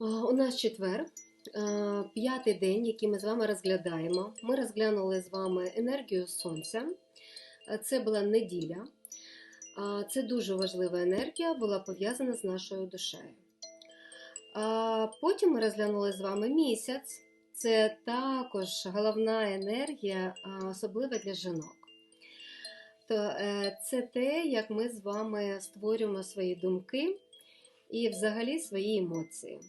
У нас четвер, е, п'ятий день, який ми з вами розглядаємо. Ми розглянули з вами енергію сонця. Е, Це була неділя. Це дуже важлива енергія, була пов'язана з нашою душею. Потім ми розглянули з вами місяць. Це також головна енергія, а, особливо для жінок. То е, це те, як ми з вами створюємо свої думки і взагалі свої емоції.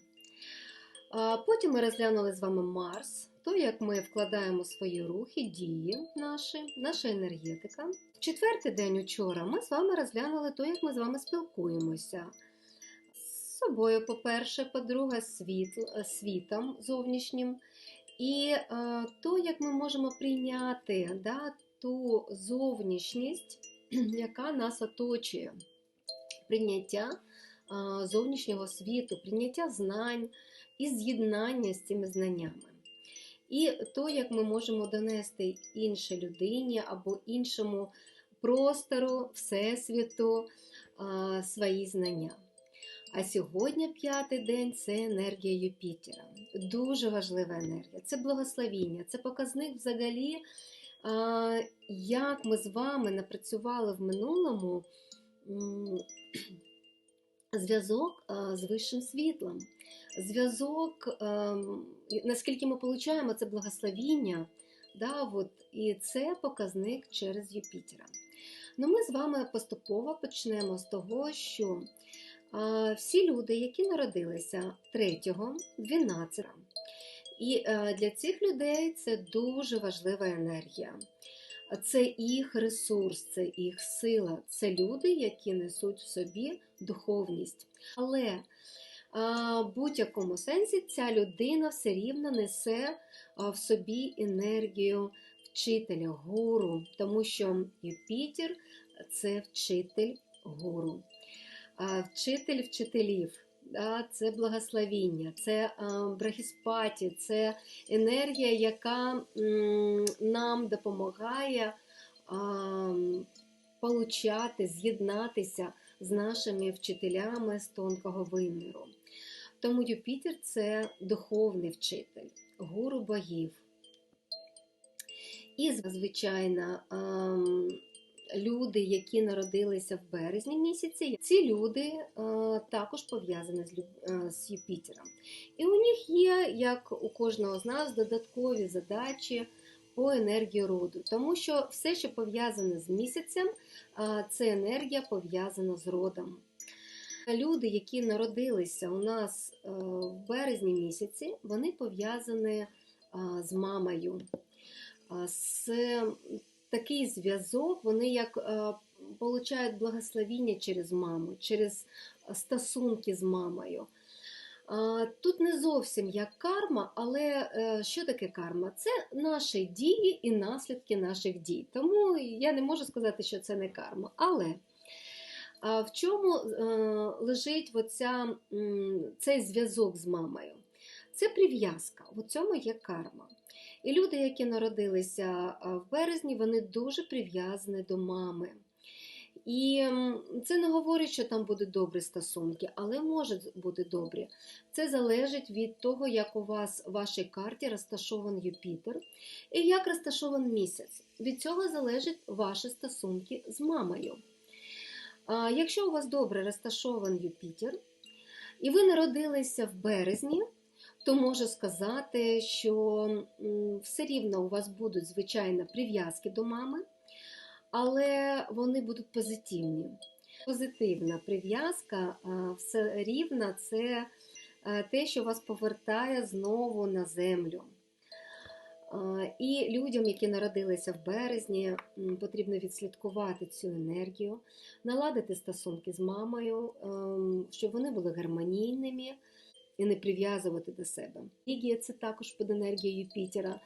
Потім ми розглянули з вами Марс, то як ми вкладаємо свої рухи, дії наші, наша енергетика. В четвертий день учора ми з вами розглянули то, як ми з вами спілкуємося. З собою, по-перше, по-друге, світ, світом зовнішнім. І е, то, як ми можемо прийняти да, ту зовнішність, яка нас оточує. Прийняття е, зовнішнього світу, прийняття знань і з'єднання з цими знаннями. І то, як ми можемо донести іншій людині або іншому простору, Всесвіту свої знання. А сьогодні п'ятий день це енергія Юпітера. Дуже важлива енергія. Це благословіння, це показник взагалі, як ми з вами напрацювали в минулому зв'язок з вищим світлом зв'язок, ем, наскільки ми отримуємо це благословіння, да, от, і це показник через Юпітера. Ну, Ми з вами поступово почнемо з того, що е, всі люди, які народилися 3, 12, і е, для цих людей це дуже важлива енергія. Це їх ресурс, це їх сила, це люди, які несуть в собі духовність. Але в будь-якому сенсі ця людина все рівно несе в собі енергію вчителя, гуру, тому що Юпітер це вчитель гуру, вчитель вчителів. Це благословіння, це брахіспаті, це енергія, яка нам допомагає получати, з'єднатися з нашими вчителями з тонкого виміру. Тому Юпітер це духовний вчитель, гуру богів. І, звичайно, люди, які народилися в березні місяці, ці люди також пов'язані з Юпітером. І у них є, як у кожного з нас, додаткові задачі по енергії роду, тому що все, що пов'язане з місяцем, це енергія пов'язана з родом. Люди, які народилися у нас е, в березні місяці, вони пов'язані з мамою. З такий зв'язок, вони як отримують благословіння через маму, через стосунки з мамою. Тут не зовсім як карма, але е, що таке карма? Це наші дії і наслідки наших дій. Тому я не можу сказати, що це не карма. Але в чому е, лежить оця, цей зв'язок з мамою? Це прив'язка, в цьому є карма. І люди, які народилися в березні, вони дуже прив'язані до мами. І це не говорить, що там будуть добрі стосунки, але можуть бути добрі. Це залежить від того, як у вас в вашій карті розташований Юпітер і як розташований місяць. Від цього залежать ваші стосунки з мамою. Якщо у вас добре розташований Юпітер, і ви народилися в березні, то можу сказати, що все рівно у вас будуть звичайно прив'язки до мами але вони будуть позитивні. Позитивна прив'язка все рівно це те, що вас повертає знову на землю. І людям, які народилися в березні, потрібно відслідкувати цю енергію, наладити стосунки з мамою, ем, щоб вони були гармонійними і не прив'язувати до себе. Релігія – це також під енергією Юпітера,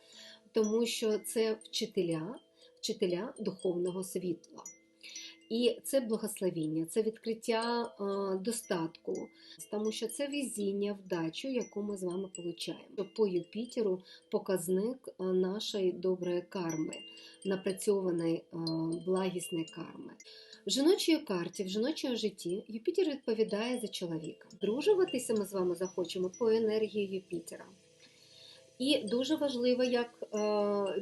тому що це вчителя вчителя духовного світла. І це благословіння, це відкриття е, достатку, тому що це везіння, вдачу, яку ми з вами получаємо. По Юпітеру показник е, нашої доброї карми, напрацьованої е, благісної карми. В жіночій карті, в жіночому житті Юпітер відповідає за чоловіка. Дружуватися ми з вами захочемо по енергії Юпітера. І дуже важливо, як е,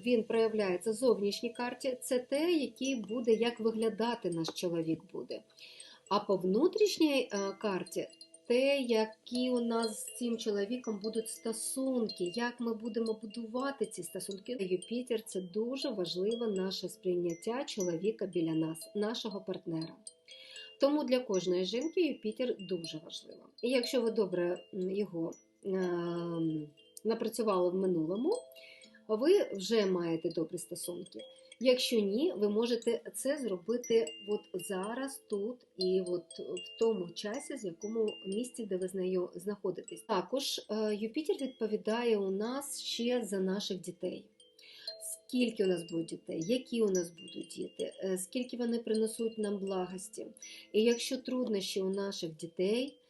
він проявляється в зовнішній карті, це те, який буде, як виглядати наш чоловік буде. А по внутрішній е, карті те, які у нас з цим чоловіком будуть стосунки, як ми будемо будувати ці стосунки. Юпітер це дуже важливе наше сприйняття чоловіка біля нас, нашого партнера. Тому для кожної жінки Юпітер дуже важливо. І якщо ви добре його е, напрацювали в минулому, ви вже маєте добрі стосунки. Якщо ні, ви можете це зробити от зараз, тут і от в тому часі, з якому місці, де ви з знаходитесь. Також е, Юпітер відповідає у нас ще за наших дітей. Скільки у нас будуть дітей, які у нас будуть діти, е, скільки вони принесуть нам благості. І якщо труднощі у наших дітей,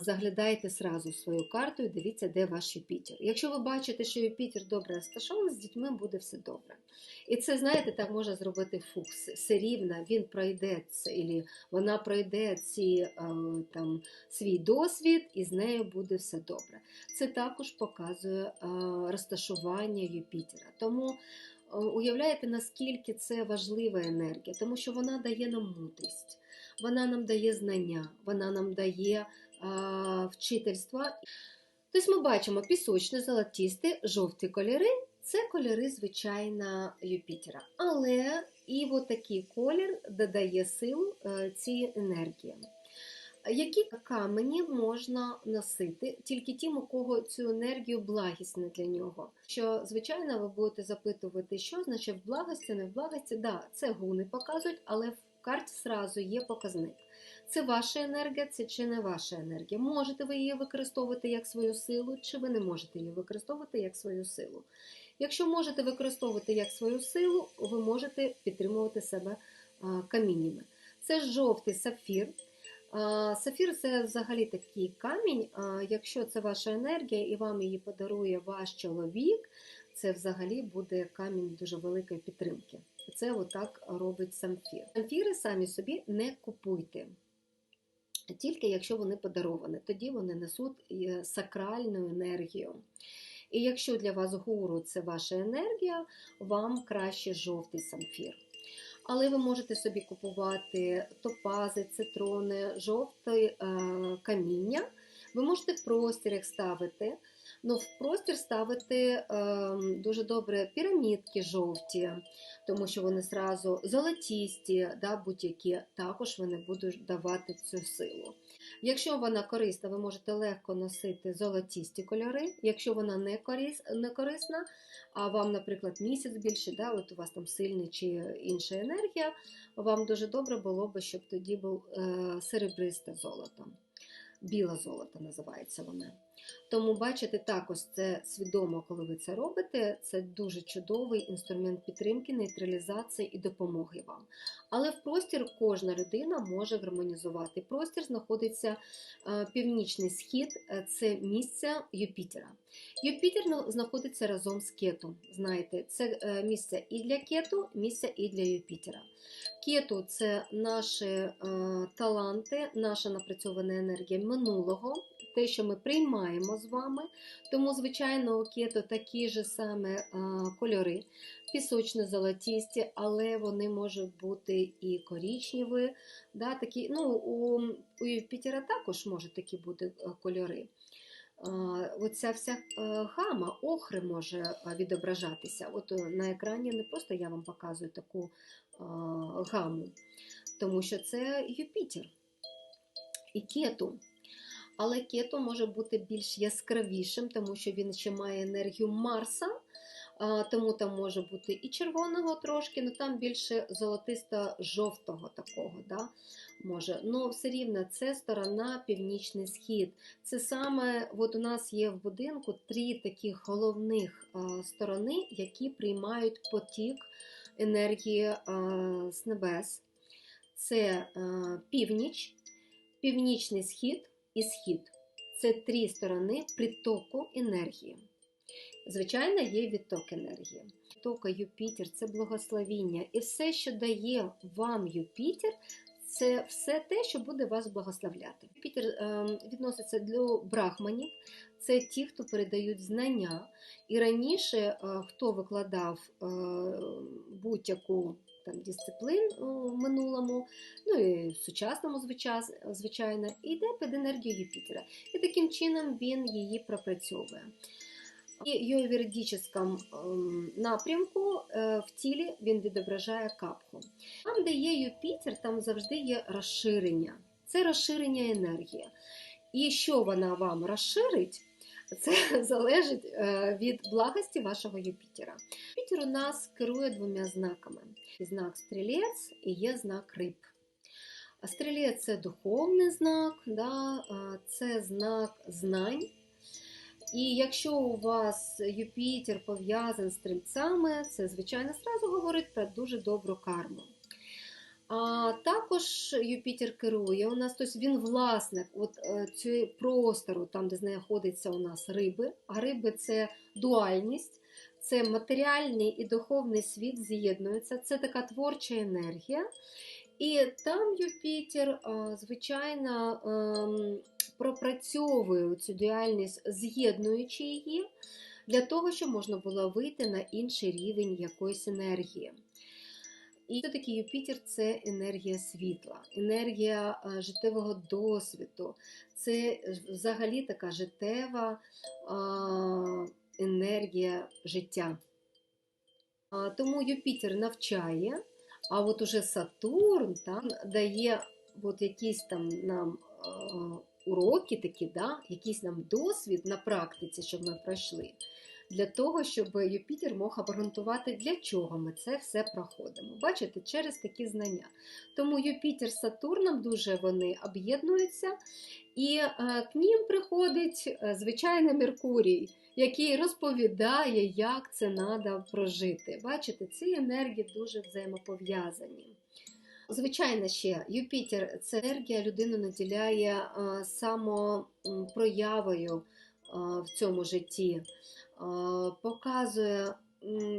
заглядайте сразу свою карту і дивіться, де ваш Юпітер. Якщо ви бачите, що Юпітер добре розташований, з дітьми буде все добре. І це, знаєте, так може зробити фукс. Все рівно він пройде це, вона пройде ці, там, свій досвід, і з нею буде все добре. Це також показує розташування Юпітера. Тому уявляєте, наскільки це важлива енергія, тому що вона дає нам мудрість, вона нам дає знання, вона нам дає а, вчительство. Тобто ми бачимо пісочне, золотісте, жовті кольори це кольори, звичайно, Юпітера. Але і от такий колір додає сил е, цій енергії. Які камені можна носити тільки тим, у кого цю енергію благісна для нього? Що, звичайно, ви будете запитувати, що значить в благості, не в благості. Да, це гуни показують, але в карті зразу є показник. Це ваша енергія, це чи не ваша енергія. Можете ви її використовувати як свою силу, чи ви не можете її використовувати як свою силу. Якщо можете використовувати як свою силу, ви можете підтримувати себе каміннями. Це жовтий сапфір. Сафір це взагалі такий камінь. Якщо це ваша енергія і вам її подарує ваш чоловік, це взагалі буде камінь дуже великої підтримки. Це отак робить самфір. Самфіри самі собі не купуйте. Тільки якщо вони подаровані, тоді вони несуть е, сакральну енергію. І якщо для вас гуру це ваша енергія, вам краще жовтий самфір. Але ви можете собі купувати топази, цитрони, жовте каміння. Ви можете в простір ставити. Ну, в простір ставити е, дуже добре пірамідки жовті, тому що вони зразу золотісті, да, будь-які, також вони будуть давати цю силу. Якщо вона корисна, ви можете легко носити золотісті кольори. Якщо вона не, корис, не корисна, а вам, наприклад, місяць більше, да, от у вас там сильний чи інша енергія, вам дуже добре було б, щоб тоді був е, серебристе золото. Біле золото називається воно. Тому, бачите, також це свідомо, коли ви це робите, це дуже чудовий інструмент підтримки, нейтралізації і допомоги вам. Але в простір кожна людина може гармонізувати. Простір знаходиться е, північний схід, е, це місце Юпітера. Юпітер знаходиться разом з кетом. Знаєте, це е, місце і для кету, місце і для Юпітера. Кету це наші таланти, наша напрацьована енергія минулого те, що ми приймаємо з вами. Тому, звичайно, у кето такі ж саме кольори, пісочно-золотісті, але вони можуть бути і корічневі. Да, такі, ну, У у Юпітера також можуть такі бути кольори. Оця вся гама охри може відображатися. От На екрані не просто я вам показую таку гаму, тому що це Юпітер і кету. Але кето може бути більш яскравішим, тому що він ще має енергію Марса, тому там може бути і червоного трошки, але там більше золотисто-жовтого такого. Да? може. Ну, все рівно це сторона північний схід. Це саме от у нас є в будинку три таких головних сторони, які приймають потік енергії з небес. Це північ, північний схід і схід. Це три сторони притоку енергії. Звичайно, є відток енергії. Тока Юпітер це благословіння. І все, що дає вам Юпітер, це все те, що буде вас благословляти. Юпітер е, відноситься до брахманів, це ті, хто передають знання. І раніше, е, хто викладав е, будь-яку там дисциплін в минулому, ну і в сучасному звичайно, йде під енергію Юпітера. І таким чином він її пропрацьовує. І в юридичному напрямку е, в тілі він відображає капху. Там, де є Юпітер, там завжди є розширення. Це розширення енергії. І що вона вам розширить, це залежить е, від благості вашого Юпітера. Юпітер у нас керує двома знаками: знак стрілець і є знак риб. Стрілець це духовний знак, да, це знак знань. І якщо у вас Юпітер пов'язаний з стрільцями, це, звичайно, зразу говорить про дуже добру карму. А також Юпітер керує у нас, тобто він власник от е, цього простору, там, де знаходяться у нас риби. А риби це дуальність, це матеріальний і духовний світ з'єднуються, це така творча енергія. І там Юпітер, звичайно, ем, пропрацьовує цю діяльність, з'єднуючи її, для того, щоб можна було вийти на інший рівень якоїсь енергії. І все-таки Юпітер це енергія світла, енергія життєвого досвіду, це взагалі така життєва енергія життя. Тому Юпітер навчає, а от уже Сатурн там дає от якісь там нам уроки такі, да, якийсь нам досвід на практиці, щоб ми пройшли, для того, щоб Юпітер мог обґрунтувати, для чого ми це все проходимо. Бачите, через такі знання. Тому Юпітер з Сатурном дуже вони об'єднуються, і е, к ним приходить е, звичайний Меркурій. Який розповідає, як це треба прожити. Бачите, ці енергії дуже взаємопов'язані. Звичайно, ще Юпітер це енергія людину наділяє самопроявою в цьому житті, показує,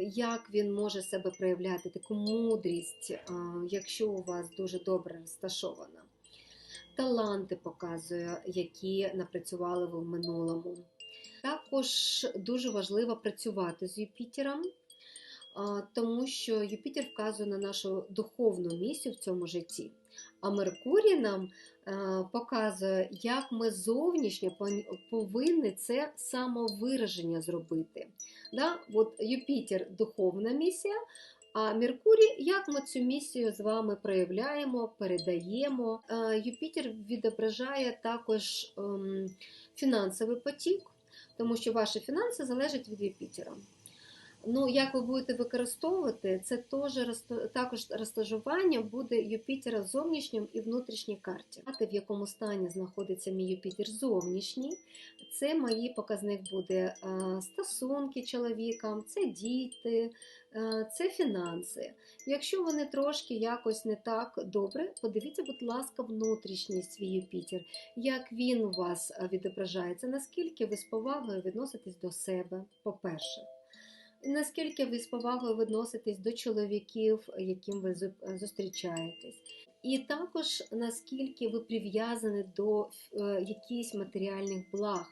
як він може себе проявляти, таку мудрість, якщо у вас дуже добре розташована. Таланти показує, які напрацювали ви в минулому. Також дуже важливо працювати з Юпітером тому що Юпітер вказує на нашу духовну місію в цьому житті. А Меркурій нам показує, як ми зовнішньо повинні це самовираження зробити. Да? От Юпітер духовна місія, а Меркурій, як ми цю місію з вами проявляємо, передаємо. Юпітер відображає також ем, фінансовий потік, тому що ваші фінанси залежать від Юпітера. Ну, як ви будете використовувати, це теж також розтажування буде Юпітера в зовнішньому і внутрішній карті. В якому стані знаходиться мій Юпітер зовнішній, це мої показник буде стосунки чоловіка, це діти, це фінанси. Якщо вони трошки якось не так добре, подивіться, будь ласка, внутрішній свій Юпітер, як він у вас відображається, наскільки ви з повагою відноситесь до себе, по-перше наскільки ви з повагою відноситесь до чоловіків, яким ви зустрічаєтесь. І також наскільки ви прив'язані до е, якихось матеріальних благ,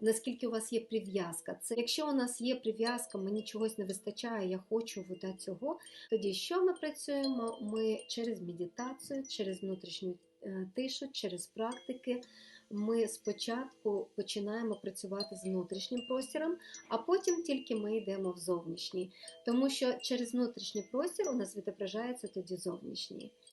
наскільки у вас є прив'язка. Це Якщо у нас є прив'язка, мені чогось не вистачає, я хочу вода цього, тоді що ми працюємо? Ми через медитацію, через внутрішню е, тишу, через практики ми спочатку починаємо працювати з внутрішнім простіром, а потім тільки ми йдемо в зовнішній. Тому що через внутрішній простір у нас відображається тоді зовнішній.